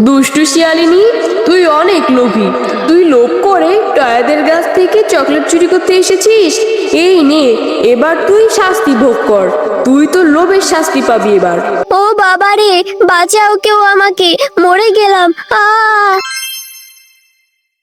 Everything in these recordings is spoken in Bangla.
দুষ্টু শিয়ালিনী, তুই অনেক লোভী। তুই লোভ করে টয়াদের গাছ থেকে চকলেট চুরি করতে এসেছিস? এই নে, এবার তুই শাস্তি ভোগ কর। তুই তো লোভের শাস্তি পাবি এবার। ও বাবা রে, বাঁচাও কেউ আমাকে। মরে গেলাম। আ।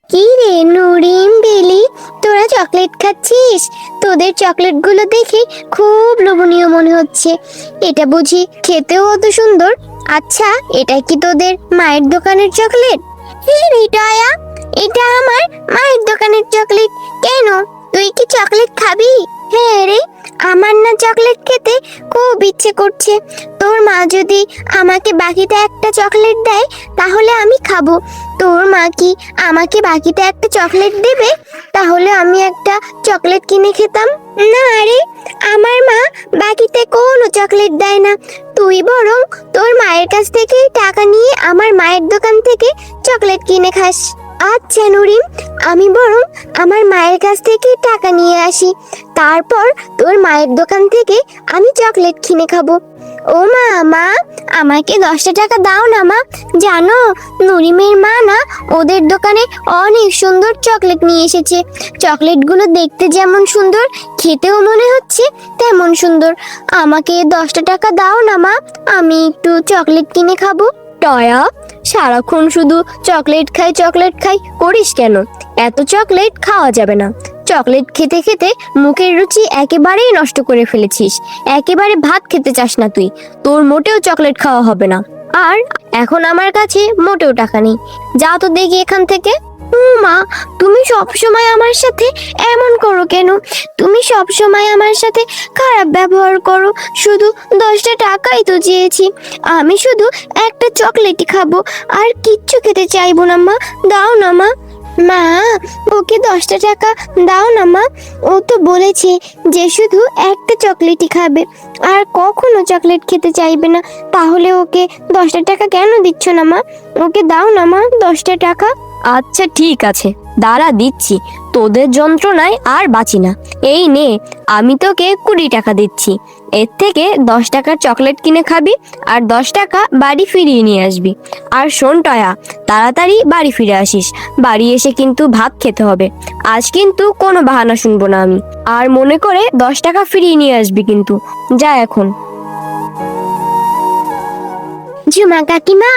কি রে নুরিম বেলি, তোরা চকলেট খাচ্ছিস? তোদের চকলেটগুলো দেখে খুব লোভনীয় মনে হচ্ছে। এটা বুঝি খেতেও অত সুন্দর আচ্ছা এটা কি তোদের মায়ের দোকানের চকলেট? হ্যাঁ আয়া এটা আমার মায়ের দোকানের চকলেট। কেন? তুই কি চকলেট খাবি? হ্যাঁ রে আমার না চকলেট খেতে খুব ইচ্ছে করছে। তোর মা যদি আমাকে বাকিতে একটা চকলেট দেয়, তাহলে আমি খাব। তোর মা কি আমাকে বাকিতে একটা চকলেট দেবে? তাহলে আমি একটা চকলেট কিনে খেতাম। না রে, আমার মা বাকিতে কোনো চকলেট দেয় না। তুই বরং তোর মায়ের কাছ থেকে টাকা নিয়ে আমার মায়ের দোকান থেকে চকলেট কিনে খাস। আচ্ছা নুরিম আমি বরং আমার মায়ের কাছ থেকে টাকা নিয়ে আসি। তারপর তোর মায়ের দোকান থেকে আমি চকলেট কিনে খাব। ও মা মা, আমাকে দশটা টাকা দাও না, মা। জানো, নুরিমের মা না ওদের দোকানে অনেক সুন্দর চকলেট নিয়ে এসেছে। চকলেটগুলো দেখতে যেমন সুন্দর, খেতেও মনে হচ্ছে তেমন সুন্দর। আমাকে দশটা টাকা দাও না, মা। আমি একটু চকলেট কিনে খাব। টয়া সারাক্ষণ শুধু চকলেট খাই চকলেট খাই, করিস কেন? এত চকলেট খাওয়া যাবে না। চকলেট খেতে খেতে মুখের রুচি একেবারেই নষ্ট করে ফেলেছিস। একেবারে ভাত খেতে চাস না তুই। তোর মোটেও চকলেট খাওয়া হবে না। আর এখন আমার কাছে মোটেও টাকা নেই। যা তো দেখি এখান থেকে। মা তুমি সব সময় আমার সাথে এমন করো কেন? তুমি সব সময় আমার সাথে খারাপ ব্যবহার করো। শুধু দশটা টাকাই তো চেয়েছি। আমি শুধু একটা চকলেটই খাব। আর কিচ্ছু খেতে চাইব না, মা। দাও না, মা। মা, ওকে দশটা টাকা দাও না, মা। ও তো বলেছে যে শুধু একটা চকলেটই খাবে। আর কখনো চকলেট খেতে চাইবে না। তাহলে ওকে দশটা টাকা কেন দিচ্ছ না, মা? ওকে দাও না, মা, দশটা টাকা। আচ্ছা ঠিক আছে। দাঁড়া, দিচ্ছি। তোদের যন্ত্রণায় আর বাঁচি না। এই নে, আমি তোকে কুড়ি টাকা দিচ্ছি। এর থেকে দশ টাকার চকলেট কিনে খাবি আর দশ টাকা বাড়ি ফিরিয়ে নিয়ে আসবি। আর শোন, টয়া, তাড়াতাড়ি বাড়ি ফিরে আসিস। বাড়ি এসে কিন্তু ভাত খেতে হবে। আজ কিন্তু কোনো বাহানা শুনব না আমি। আর মনে করে দশ টাকা ফিরিয়ে নিয়ে আসবি কিন্তু। যা এখন। ঝুমা কাকিমা,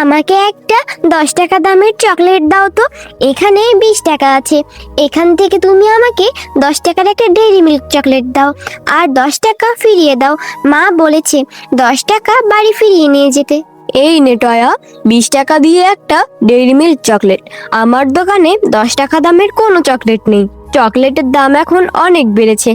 আমাকে একটা দশ টাকা দামের চকলেট দাও তো। এখানে বিশ টাকা আছে। এখান থেকে তুমি আমাকে দশ টাকার একটা ডেইরি মিল্ক চকলেট দাও আর দশ টাকা ফিরিয়ে দাও। মা বলেছে, দশ টাকা বাড়ি ফিরিয়ে নিয়ে যেতে। এই নে টয়া, বিশ টাকা দিয়ে একটা ডেইরি মিল্ক চকলেট। আমার দোকানে দশ টাকা দামের কোনো চকলেট নেই। চকলেটের দাম এখন অনেক বেড়েছে।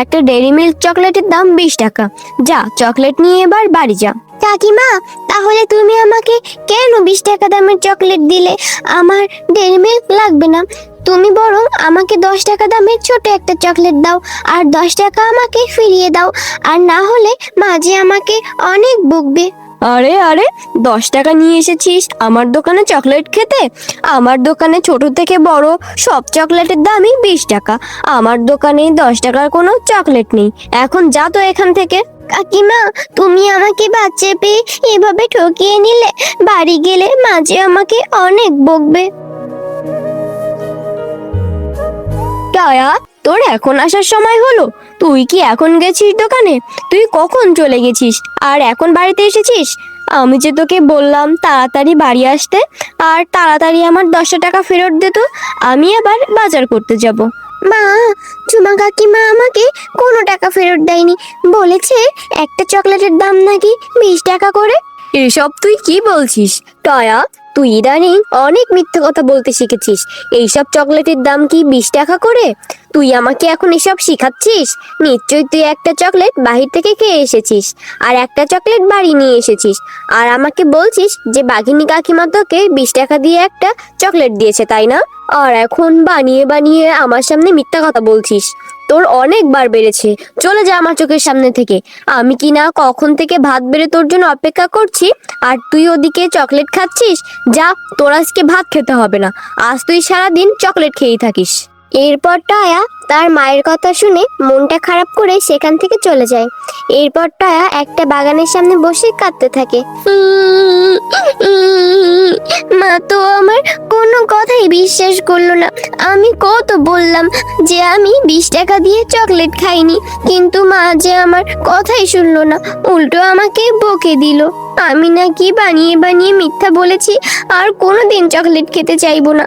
একটা ডেইরি মিল্ক চকলেটের দাম বিশ টাকা। যা, চকলেট নিয়ে এবার বাড়ি যা। কাকিমা, তাহলে তুমি আমাকে কেন বিশ টাকা দামের চকলেট দিলে? আমার ডেইরি মিল্ক লাগবে না। তুমি বরং আমাকে দশ টাকা দামের ছোট একটা চকলেট দাও আর দশ টাকা আমাকে ফিরিয়ে দাও। আর না হলে মাঝে আমাকে অনেক বকবে। আরে আরে, দশ টাকা নিয়ে এসেছিস আমার দোকানে চকলেট খেতে? আমার দোকানে ছোট থেকে বড় সব চকলেটের দামই বিশ টাকা। আমার দোকানে দশ টাকার কোনো চকলেট নেই। এখন যা তো এখান থেকে। কাকিমা, তুমি আমাকে বাচ্চা পেয়ে এভাবে ঠকিয়ে নিলে, বাড়ি গেলে মাঝে আমাকে অনেক বকবে। টয়া, তোর এখন আসার সময় হলো। তুই কি এখন গেছিস দোকানে? তুই কখন চলে গেছিস? আর এখন বাড়িতে এসেছিস? আমি যে তোকে বললাম তাড়াতাড়ি বাড়ি আসতে, আর তাড়াতাড়ি আমার দশটা টাকা ফেরত দে তো, আমি আবার বাজার করতে যাব। মা, ঝুমা কাকিমা আমাকে কোনো টাকা ফেরত দেয়নি। বলেছে, একটা চকলেটের দাম নাকি বিশ টাকা করে। এসব তুই কি বলছিস? টয়া তুই ইদানিং অনেক মিথ্যে কথা বলতে শিখেছিস। এইসব চকলেটের দাম কি বিশ টাকা করে? তুই আমাকে এখন এসব শিখাচ্ছিস? নিশ্চয়ই তুই একটা চকলেট বাহির থেকে খেয়ে এসেছিস আর একটা চকলেট বাড়ি নিয়ে এসেছিস। আর আমাকে বলছিস যে বাঘিনী কাকিমা তোকে বিশ টাকা দিয়ে একটা চকলেট দিয়েছে, তাই না? আর এখন বানিয়ে বানিয়ে আমার সামনে মিথ্যা কথা বলছিস। তোর অনেকবার বেড়েছে। চলে যা আমার চোখের সামনে থেকে। আমি কি না কখন থেকে ভাত বেড়ে তোর জন্য অপেক্ষা করছি? আর তুই ওদিকে চকলেট খাচ্ছিস? যা, তোর আজকে ভাত খেতে হবে না। আজ তুই সারাদিন চকলেট খেয়েই থাকিস। এরপর টয়া তার মায়ের কথা শুনে মনটা খারাপ করে সেখান থেকে চলে যায়। এরপর টয়া একটা বাগানের সামনে বসে কাঁদতে থাকে। মা তো আমার বিশ্বাস করল না। আমি কত বললাম যে আমি বিশ টাকা দিয়ে চকলেট খাইনি, কিন্তু মা যে আমার কথাই শুনলো না, উল্টো আমাকে বকে দিল। আমি নাকি বানিয়ে বানিয়ে মিথ্যা বলেছি, আর কোনোদিন চকলেট খেতে চাইব না।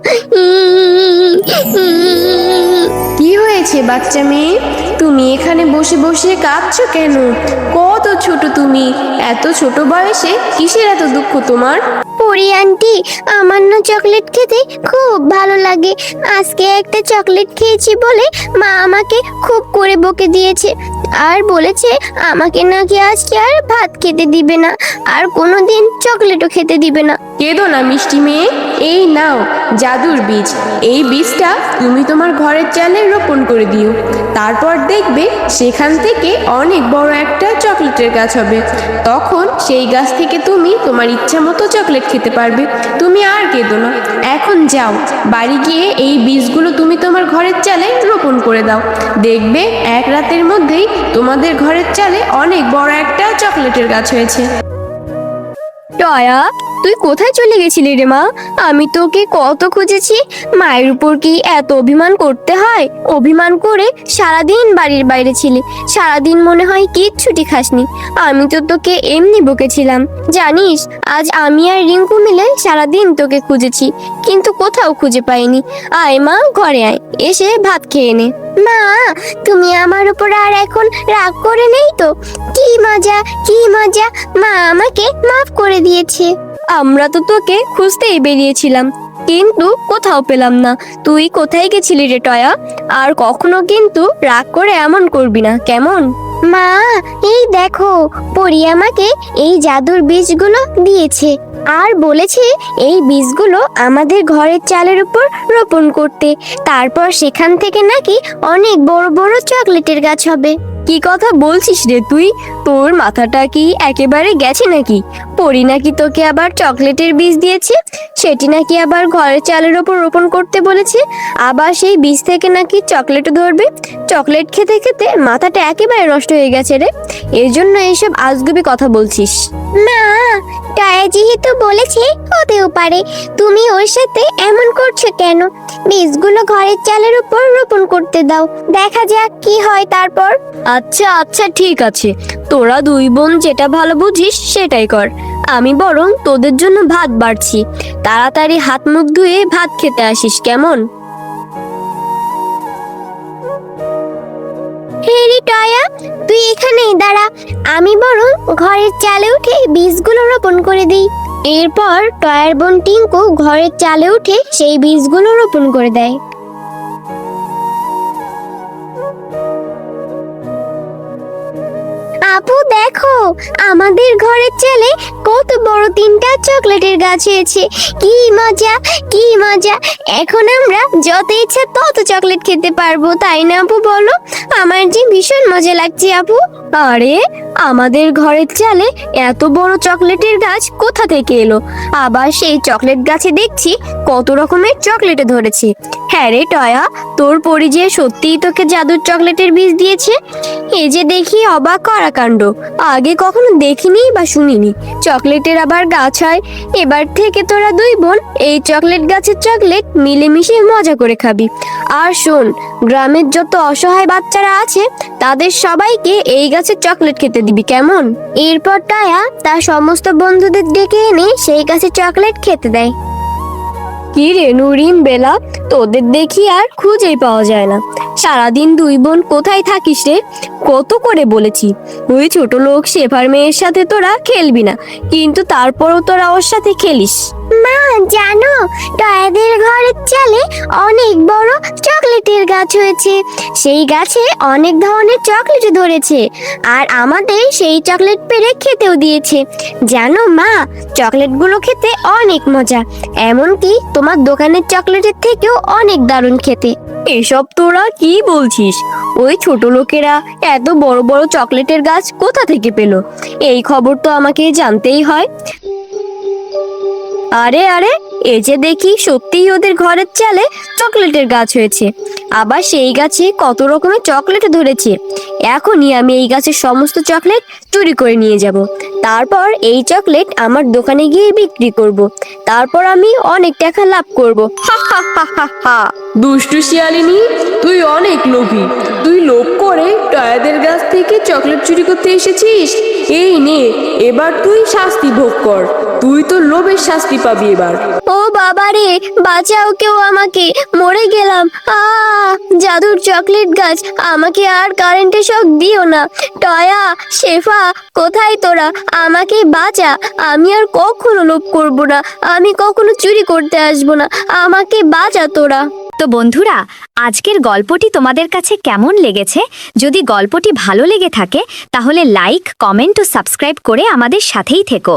কি হয়েছে বাচ্চা মেয়ে? তুমি এখানে বসে বসে কাঁদছো কেন? কত ছোট তুমি। এত ছোট বয়সে কিসের এত দুঃখ তোমার? পরি আন্টি আমার না চকলেট খেতে খুব ভালো লাগে। আজকে একটা চকলেট খেয়েছি বলে মা আমাকে খুব করে বকে দিয়েছে। আর বলেছে আমাকে নাকি আজকে আর ভাত খেতে দিবে না। আর কোনোদিন চকলেটও খেতে দিবে না। কেঁদো না, মিষ্টি মেয়ে। এই নাও জাদুর বীজ। এই বীজটা তুমি তোমার ঘরের চালে রোপণ করে দিও। তারপর দেখবে সেখান থেকে অনেক বড় একটা চকলেটের গাছ হবে। তখন সেই গাছ থেকে তুমি তোমার ইচ্ছা মতো চকলেট খেতে পারবে। তুমি আর কেঁদো না। এখন যাও, বাড়ি গিয়ে এই বীজগুলো তুমি তোমার ঘরের চালে রোপণ করে দাও। দেখবে এক রাতের মধ্যেই তোমাদের ঘরের চালে অনেক বড় একটা চকলেটের গাছ হয়েছে। টয়া তুই কোথায় চলে গেছিলি রে মা? আমি তোকে কত খুঁজেছি। মায়ের উপর কি এত অভিমান করতে হয়? অভিমান করে সারাদিন বাড়ির বাইরে ছিলি। সারাদিন মনে হয় কিচ্ছুটি খাসনি। আমি তো তোকে এমনি বকেছিলাম। জানিস, আজ আমি আর রিঙ্কু মিলে সারাদিন তোকে খুঁজেছি, কিন্তু কোথাও খুঁজে পাইনি। আয় মা, ঘরে আয়। এসে ভাত খেয়ে নে। মা, তুমি আমার উপর আর এখন রাগ করে নেই তো? কি মজা কি মজা। মা আমাকে মাফ করে দিয়েছে। আমরা তো তোকে খুঁজতেই বেরিয়েছিলাম, কিন্তু কোথাও পেলাম না। তুই কোথায় গেছিলি রে টয়া? আর কখনো কিন্তু রাগ করে এমন করবি না, কেমন? মা, এই দেখো, পরি আমাকে এই জাদুর বীজগুলো দিয়েছে, আর বলেছে এই বীজগুলো আমাদের ঘরের চালের উপর রোপণ করতে। তারপর সেখান থেকে নাকি অনেক বড় বড় চকলেটের গাছ হবে। কি কথা বলছিস রে তুই? তোর মাথাটা কি একেবারে গেছে নাকি? পরি নাকি তোকে আবার চকলেটের বীজ দিয়েছে? সেটি নাকি আবার ঘরের চালের ওপর রোপণ করতে বলেছে? আবার সেই বীজ থেকে নাকি চকলেট ধরবে? চকলেট খেতে খেতে মাথাটা একেবারে নষ্ট হয়ে গেছে রে। এর জন্য এইসব আজগুবি কথা বলছিস। না টায়া যেহেতু বলেছে হতেও পারে। তুমি ওর সাথে এমন করছ কেন? বীজগুলো ঘরের চালের উপর রোপণ করতে দাও। দেখা যাক কি হয় তারপর। আচ্ছা আচ্ছা ঠিক আছে। তোরা দুই বোন যেটা ভালো বুঝিস সেটাই কর। আমি বরং তোদের জন্য ভাত বাড়ছি। তাড়াতাড়ি হাত মুখ ধুয়ে ভাত খেতে আসিস, কেমন? হেরি টয়া, তুই এখানেই দাঁড়া। আমি বরং ঘরের চালে উঠে বীজগুলো রোপণ করে দিই। এরপর টয়ার বোন টিঙ্কু ঘরের চালে উঠে সেই বীজগুলো রোপণ করে দেয়। দেখো, আমাদের ঘরের চালে কত বড় তিনটা চকলেটের গাছ হয়েছে। কি মজা কি মজা। এখন আমরা যত ইচ্ছা তত চকলেট খেতে পারব, তাই না আপু বলো? আমার যে ভীষণ মজা লাগছে আপু। আরে আমাদের ঘরের চালে এত বড় চকলেটের গাছ কোথা থেকে এলো? আবার সেই চকলেট গাছে দেখছি কত রকমের চকলেটে ধরেছে। হ্যাঁ রে টয়া, তোর পরি যে সত্যিই তোকে জাদুর চকলেটের বীজ দিয়েছে? এই যে দেখি অবাক করা কাণ্ড আগে কখনো দেখিনি বা শুনিনি। চকলেটের আবার গাছ হয়। এবার থেকে তোরা দুই বোন এই চকলেট গাছের চকলেট মিলেমিশে মজা করে খাবি। আর শোন, গ্রামের যত অসহায় বাচ্চারা আছে, তাদের সবাইকে এই গাছের চকলেট খেতে দিবি কেমন? এরপর টায়া তার সমস্ত বন্ধুদের ডেকে এনে সেই কাছে চকলেট খেতে দেয়। কি রে নুরিম বেলা? তোদের দেখি আর খুঁজেই পাওয়া যায় না। সারাদিন দুই বোন কোথায় থাকিস রে? কত করে বলেছি। ওই ছোট লোক শেফার মেয়ের সাথে তোরা খেলবি না। কিন্তু তারপরও তোরা ওর সাথে খেলিস। মা, জানো, টয়াদের ঘরের চালে অনেক বড় চকলেটের গাছ হয়েছে। সেই গাছে অনেক ধরনের চকলেট ধরেছে। আর আমাদের সেই চকলেট পেরে খেতেও দিয়েছে। জানো মা, চকলেটগুলো খেতে অনেক মজা। এমনকি তোমার দোকানের চকলেটের থেকেও অনেক দারুণ খেতে। এসব তোরা কি বলছিস? ওই ছোট লোকেরা এত বড় বড় চকলেটের গাছ কোথা থেকে পেল? এই খবর তো আমাকে জানতেই হয়। আরে আরে এই যে দেখি সত্যিই ওদের ঘরের চালে চকলেটের গাছ হয়েছে। আবার সেই গাছে কত রকমের চকলেট ধরেছে। এখনই আমি এই গাছের সমস্ত চকলেট চুরি করে নিয়ে যাব। তারপর এই চকলেট আমার দোকানে গিয়ে বিক্রি করব। তারপর আমি অনেক টাকা লাভ করব। হা হা হা দুষ্টু শিয়ালিনী, তুই অনেক লোভী। তুই লোভ করে টয়াদের গাছ থেকে চকলেট চুরি করতে এসেছিস? এই নে, এবার তুই শাস্তি ভোগ কর। তুই তো লোভের শাস্তি পাবি এবার। ও বাবা রে বাঁচাও কেউ আমাকে। মরে গেলাম। আ, জাদুর চকলেট গাছ, আমাকে আর কারেন্টে শক দিও না। টয়া, শেফা, কোথায় তোরা? আমাকে বাঁচা। আমি আর কখনো লোভ করব না। আমি কখনো চুরি করতে আসব না। আমাকে বাঁচা তোরা। তো বন্ধুরা, আজকের গল্পটি তোমাদের কাছে কেমন লেগেছে? যদি গল্পটি ভালো লেগে থাকে, তাহলে লাইক কমেন্ট ও সাবস্ক্রাইব করে আমাদের সাথেই থেকো।